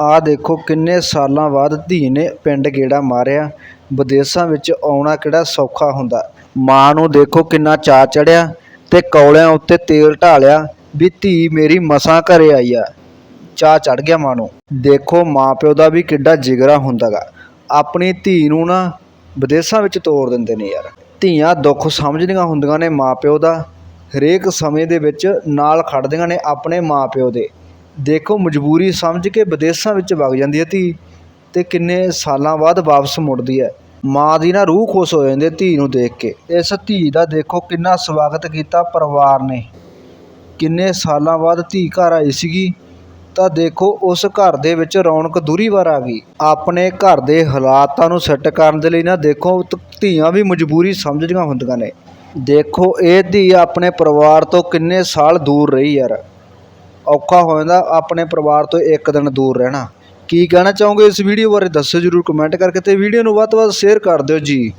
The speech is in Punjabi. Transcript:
ਆਹ ਦੇਖੋ ਕਿੰਨੇ ਸਾਲਾਂ ਬਾਅਦ ਧੀ ਨੇ ਪਿੰਡ ਗੇੜਾ ਮਾਰਿਆ। ਵਿਦੇਸ਼ਾਂ ਵਿੱਚ ਆਉਣਾ ਕਿਹੜਾ ਸੌਖਾ ਹੁੰਦਾ। ਮਾਂ ਨੂੰ ਦੇਖੋ ਕਿੰਨਾ ਚਾਅ ਚੜਿਆ ਤੇ ਕੌਲਿਆਂ ਉੱਤੇ ਤੇਲ ਢਾਲਿਆ ਵੀ ਧੀ ਮੇਰੀ ਮਸਾਂ ਘਰੇ ਆਈ ਆ। ਚਾਅ ਚੜ ਗਿਆ ਮਾਂ ਨੂੰ। ਦੇਖੋ ਮਾਂ ਪਿਓ ਦਾ ਵੀ ਕਿੱਡਾ ਜਿਗਰਾ ਹੁੰਦਾਗਾ। ਆਪਣੀ ਧੀ ਨੂੰ ਨਾ ਵਿਦੇਸ਼ਾਂ ਵਿੱਚ ਤੋਰ ਦਿੰਦੇ ਨੇ ਯਾਰ। ਧੀਆਂ ਦੁੱਖ ਸਮਝਦੀਆਂ ਹੁੰਦੀਆਂ ਨੇ ਮਾਂ ਪਿਓ ਦਾ। ਹਰੇਕ ਸਮੇਂ ਦੇ ਵਿੱਚ ਨਾਲ ਖੜਦੀਆਂ ਨੇ ਆਪਣੇ ਮਾਂ ਪਿਓ ਦੇ। ਦੇਖੋ ਮਜਬੂਰੀ ਸਮਝ ਕੇ ਵਿਦੇਸ਼ਾਂ ਵਿੱਚ ਵਗ ਜਾਂਦੀ ਹੈ ਧੀ ਅਤੇ ਕਿੰਨੇ ਸਾਲਾਂ ਬਾਅਦ ਵਾਪਸ ਮੁੜਦੀ ਹੈ। ਮਾਂ ਦੀ ਨਾ ਰੂਹ ਖੁਸ਼ ਹੋ ਜਾਂਦੀ ਹੈ ਧੀ ਨੂੰ ਦੇਖ ਕੇ। ਇਸ ਧੀ ਦਾ ਦੇਖੋ ਕਿੰਨਾ ਸਵਾਗਤ ਕੀਤਾ ਪਰਿਵਾਰ ਨੇ। ਕਿੰਨੇ ਸਾਲਾਂ ਬਾਅਦ ਧੀ ਘਰ ਆਈ ਸੀਗੀ, ਤਾਂ ਦੇਖੋ ਉਸ ਘਰ ਦੇ ਵਿੱਚ ਰੌਣਕ ਦੂਰੀ ਵਾਰ ਆ ਗਈ। ਆਪਣੇ ਘਰ ਦੇ ਹਾਲਾਤਾਂ ਨੂੰ ਸੈੱਟ ਕਰਨ ਦੇ ਲਈ ਨਾ ਦੇਖੋ ਧੀਆਂ ਵੀ ਮਜਬੂਰੀ ਸਮਝਦੀਆਂ ਹੁੰਦੀਆਂ ਨੇ। ਦੇਖੋ ਇਹ ਧੀ ਆਪਣੇ ਪਰਿਵਾਰ ਤੋਂ ਕਿੰਨੇ ਸਾਲ ਦੂਰ ਰਹੀ ਯਾਰ। ਔਖਾ ਹੋ ਜਾਂਦਾ, ਆਪਣੇ ਪਰਿਵਾਰ ਤੋਂ ਇੱਕ ਦਿਨ ਦੂਰ ਰਹਿਣਾ। ਕੀ ਕਹਿਣਾ ਚਾਹੋਗੇ ਇਸ ਵੀਡੀਓ ਬਾਰੇ? ਦੱਸੋ ਜਰੂਰ ਕਮੈਂਟ ਕਰਕੇ ਅਤੇ ਵੀਡੀਓ ਨੂੰ ਵੱਧ ਤੋਂ ਵੱਧ ਸ਼ੇਅਰ ਕਰ ਦਿਓ ਜੀ।